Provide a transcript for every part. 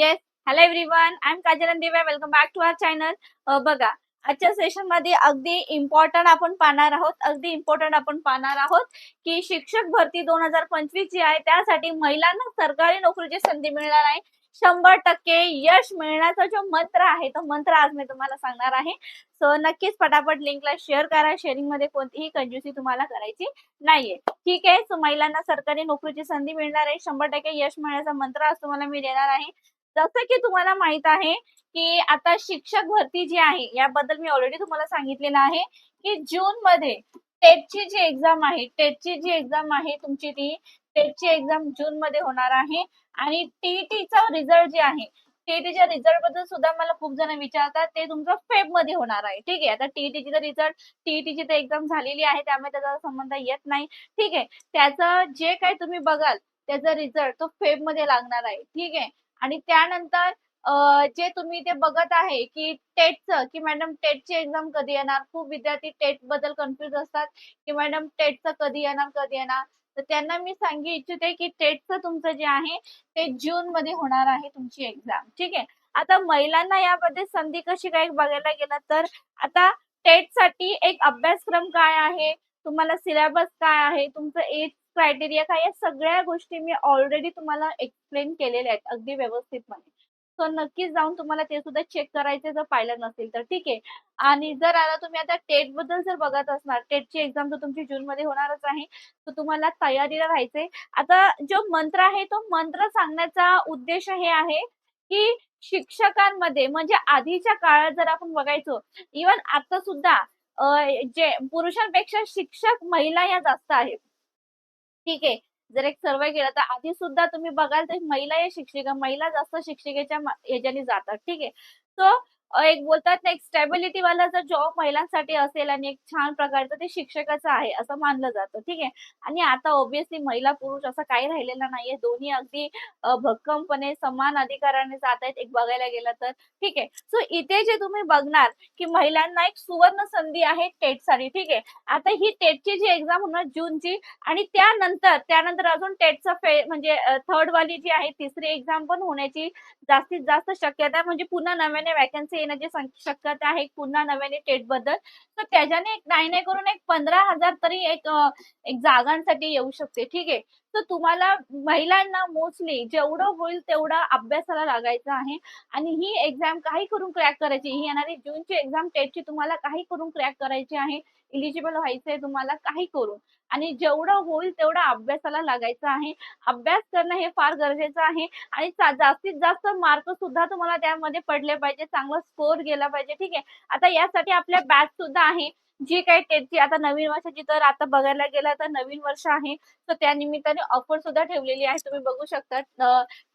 Yes hello everyone I am Kajal Divya welcome back to our channel बघा आजच्या सेशनमध्ये अगदी इम्पॉर्टंट आपण पाहणार आहोत. अगदी इम्पॉर्टंट आपण पाहणार आहोत की शिक्षक भरती दोन हजार पंचवीस जी आहे त्यासाठी महिलांना सरकारी नोकरीची संधी मिळणार आहे. शंभर टक्के यश मिळण्याचा जो मंत्र आहे तो मंत्र आज मी तुम्हाला सांगणार आहे. सो नक्कीच पटापट लिंकला शेअर करा. शेअरिंगमध्ये कोणतीही कंज्युसी तुम्हाला करायची नाहीये. ठीक आहे? सो महिलांना सरकारी नोकरीची संधी मिळणार आहे. शंभर टक्के यश मिळण्याचा मंत्र आज तुम्हाला मी देणार आहे. जसं की तुम्हाला माहीत आहे की आता शिक्षक भरती जी आहे याबद्दल मी ऑलरेडी तुम्हाला सांगितलेलं आहे की जून मध्ये टेटची जी एक्झाम आहे टेटची जी एक्झाम आहे तुमची ती टेटची एक्झाम जून मध्ये होणार आहे आणि टीईटीचा रिझल्ट जे आहे टीईटीच्या रिझल्टबद्दल सुद्धा मला खूप जण विचारतात ते तुमचं फेबमध्ये होणार आहे. ठीक आहे आता टीईटीची तर रिझल्ट टीईटीची तर एक्झाम झालेली आहे त्यामुळे त्याचा संबंध येत नाही. ठीक आहे त्याचं जे काही तुम्ही बघाल त्याचा रिझल्ट तो फेबमध्ये लागणार आहे. ठीक आहे आणि त्यानंतर जे तुम्ही ते बघत आहे की टेटचं की मॅडम टेटची एक्झाम कधी येणार? खूप विद्यार्थी टेटबद्दल कन्फ्युज असतात की मॅडम टेटचं कधी येणार कधी येणार? तर त्यांना मी सांगू इच्छिते की टेटचं तुमचं जे आहे ते जून मध्ये होणार आहे तुमची एक्झाम. ठीक आहे? आता महिलांना यामध्ये संधी कशी काय बघायला गेलं तर आता टेटसाठी एक अभ्यासक्रम काय आहे? तुम्हाला सिलेबस काय आहे? तुमचं एज क्रायटेरिया काय या सगळ्या गोष्टी मी ऑलरेडी तुम्हाला एक्सप्लेन केलेल्या आहेत अगदी व्यवस्थितपणे. सो नक्कीच जाऊन तुम्हाला ते सुद्धा चेक करायचे जर पाहिलं नसेल तर ठीक आहे? आणि जर आता तुम्ही आता टेटबद्दल जर बघत असणार टेटची एक्झाम तर तुमची जून मध्ये होणारच आहे. तर तुम्हाला तयारीला राहायचंय. आता जो मंत्र आहे तो मंत्र सांगण्याचा उद्देश हे आहे की शिक्षकांमध्ये म्हणजे आधीच्या काळात जर आपण बघायचो इवन आता सुद्धा जे पुरुषांपेक्षा शिक्षक महिला या जास्त आहेत. ठीक आहे. जर एक सर्वे केला तर आधी सुद्धा तुम्ही बघाल तर महिला या शिक्षिका महिला जास्त शिक्षिकेच्या याच्याने जातात. ठीक आहे. सो एक बोलतात ना एक स्टेबिलिटी वाला जर जॉब महिलांसाठी असेल आणि एक छान प्रकारचं ते शिक्षकाचं आहे असं मानलं जातं. ठीक आहे? आणि आता ऑब्विसली महिला पुरुष असं काही राहिलेलं नाहीये. दोन्ही अगदी भक्कमपणे समान अधिकाराने जात आहेत. एक बघायला गेलं तर. ठीक आहे? सो इथे जे तुम्ही बघणार की महिलांना एक सुवर्ण संधी आहे टेटसाठी. ठीक आहे? आता ही टेटची जी एक्झाम होणार जूनची आणि त्यानंतर त्यानंतर अजून टेटचं फे म्हणजे थर्ड वाली जी आहे तिसरी एक्झाम पण होण्याची जास्तीत जास्त शक्यता म्हणजे पुन्हा नव्याने वॅकन्सी येण्याची शक्यता आहे पुन्हा नव्याने टेटबद्दल. तर त्याच्याने एक नाही नाही करून एक पंधरा हजार तरी एक एक जागांसाठी येऊ शकते. ठीक आहे? तर तुम्हाला महिलांना मोस्टली जेवढं होईल तेवढा अभ्यासाला लागायचं आहे. आणि ही एक्झाम काही करून क्रॅक करायची. ही येणारी जूनची एक्झाम टेटची तुम्हाला काही करून क्रॅक करायची आहे. इलिजिबल व्हायचंय तुम्हाला काही करून. आणि जेवढं होईल तेवढं अभ्यासाला लागायचं आहे. अभ्यास करणं हे फार गरजेचं आहे. आणि जास्तीत जास्त मार्क सुद्धा तुम्हाला त्यामध्ये पडले पाहिजे. चांगला स्कोर गेला पाहिजे. ठीक आहे? आता यासाठी आपल्या बॅच सुद्धा आहे. जी काही त्याची आता नवीन वर्षाची तर आता बघायला गेला तर नवीन वर्ष आहे. तर त्या निमित्ताने ऑफर सुद्धा ठेवलेली आहे. तुम्ही बघू शकता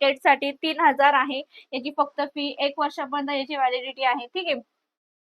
टेटसाठी तीन हजार आहे. याची फक्त फी एक वर्षापर्यंत याची व्हॅलिडिटी आहे. ठीक आहे?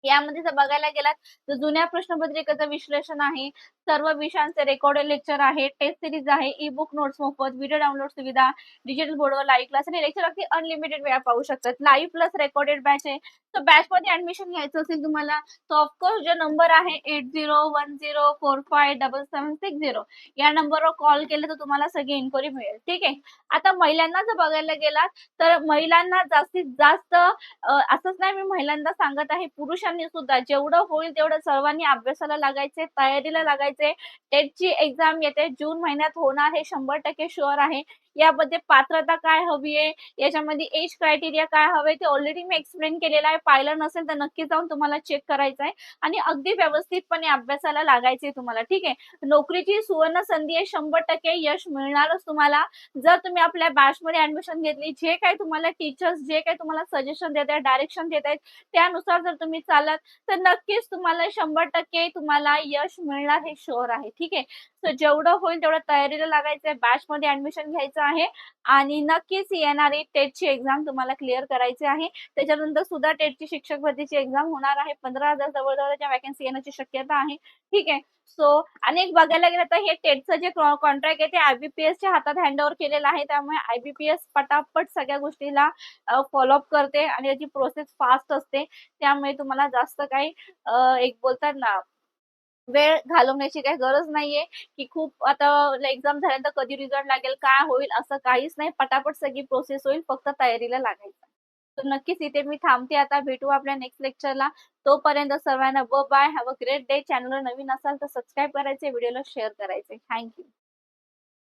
यामध्ये जर बघायला गेलात तर जुन्या प्रश्नपत्रिकेचं विश्लेषण आहे. सर्व विषयांचे रेकॉर्डेड लेक्चर आहे टेस्ट सिरीज आहे ई बुक नोट्स मोफत व्हिडिओ डाउनलोड सुविधा डिजिटल बोर्डवर लाईव्ह क्लास आणि लेक्चर अगदी अनलिमिटेड वेळा पाहू शकतात. लाईव्ह प्लस रेकॉर्डेड बॅच आहे. तर बॅच मध्ये ऍडमिशन घ्यायचं असेल तुम्हाला तर ऑफकोर्स जो नंबर आहे eight zero one zero four five double seven six zero या नंबरवर कॉल केले तर तुम्हाला सगळी इन्क्वायरी मिळेल. ठीक आहे? आता महिलांना जर बघायला गेलात तर महिलांना जास्तीत जास्त असंच नाही मी महिलांना सांगत आहे पुरुषांना सुद्धा जेवढं होईल तेवढं सर्वांनी अभ्यासाला लागायचे तयारीला लागायचे. टेटची एक्झाम येते जून महिन्यात होणार हे शंभर टक्के शुअर आहे. यामध्ये पात्रता काय हवी आहे? याच्यामध्ये एज क्रायटेरिया काय हवे ते ऑलरेडी मी एक्सप्लेन केलेलं आहे. पाहिलं नसेल तर नक्की जाऊन तुम्हाला चेक करायचं आहे आणि अगदी व्यवस्थितपणे अभ्यासाला लागायचे तुम्हाला ठीक आहे? नोकरीची सुवर्ण संधी आहे शंभर टक्के यश मिळणारच तुम्हाला. जर तुम्ही आपल्या बॅच मध्ये ऍडमिशन घेतली जे काही तुम्हाला टीचर्स जे काही तुम्हाला सजेशन देत आहेत डायरेक्शन देत आहेत त्यानुसार जर तुम्ही चालत तर नक्कीच तुम्हाला शंभर टक्के तुम्हाला यश मिळणार हे शोर आहे ठीक आहे? सो जेवढं होईल तेवढं तयारीला लागायचंय. आहे बॅचमध्ये ऍडमिशन घ्यायचं आहे. आणि नक्कीच येणारी टेटची एक्झाम तुम्हाला क्लिअर करायची आहे. त्याच्यानंतर सुद्धा टेटची शिक्षक भरतीची एक्झाम होणार आहे. पंधरा हजार जवळजवळच्या वॅकन्सी येण्याची शक्यता आहे. ठीक आहे. सो अनेक बघायला गेलं तर हे टेटचं जे कॉन्ट्रॅक्ट आहे ते आयबीपीएसच्या हातात हँडओव्हर केलेलं आहे. त्यामुळे आयबीपीएस पटापट सगळ्या गोष्टीला फॉलोअप करते आणि याची प्रोसेस फास्ट असते. त्यामुळे तुम्हाला जास्त काही एक बोलतात ना वेळ घालवण्याची काही गरज नाहीये की खूप आता एक्झाम झाल्यानंतर कधी रिझल्ट लागेल काय होईल असं काहीच नाही. पटापट सगळी प्रोसेस होईल फक्त तयारीला लागायचं. तर नक्कीच इथे मी थांबते. आता भेटू आपल्या नेक्स्ट लेक्चरला तोपर्यंत सर्वांना ब bye have a great day चॅनलवर नवीन असाल तर सबस्क्राईब करायचे व्हिडिओला शेअर करायचे. थँक्यू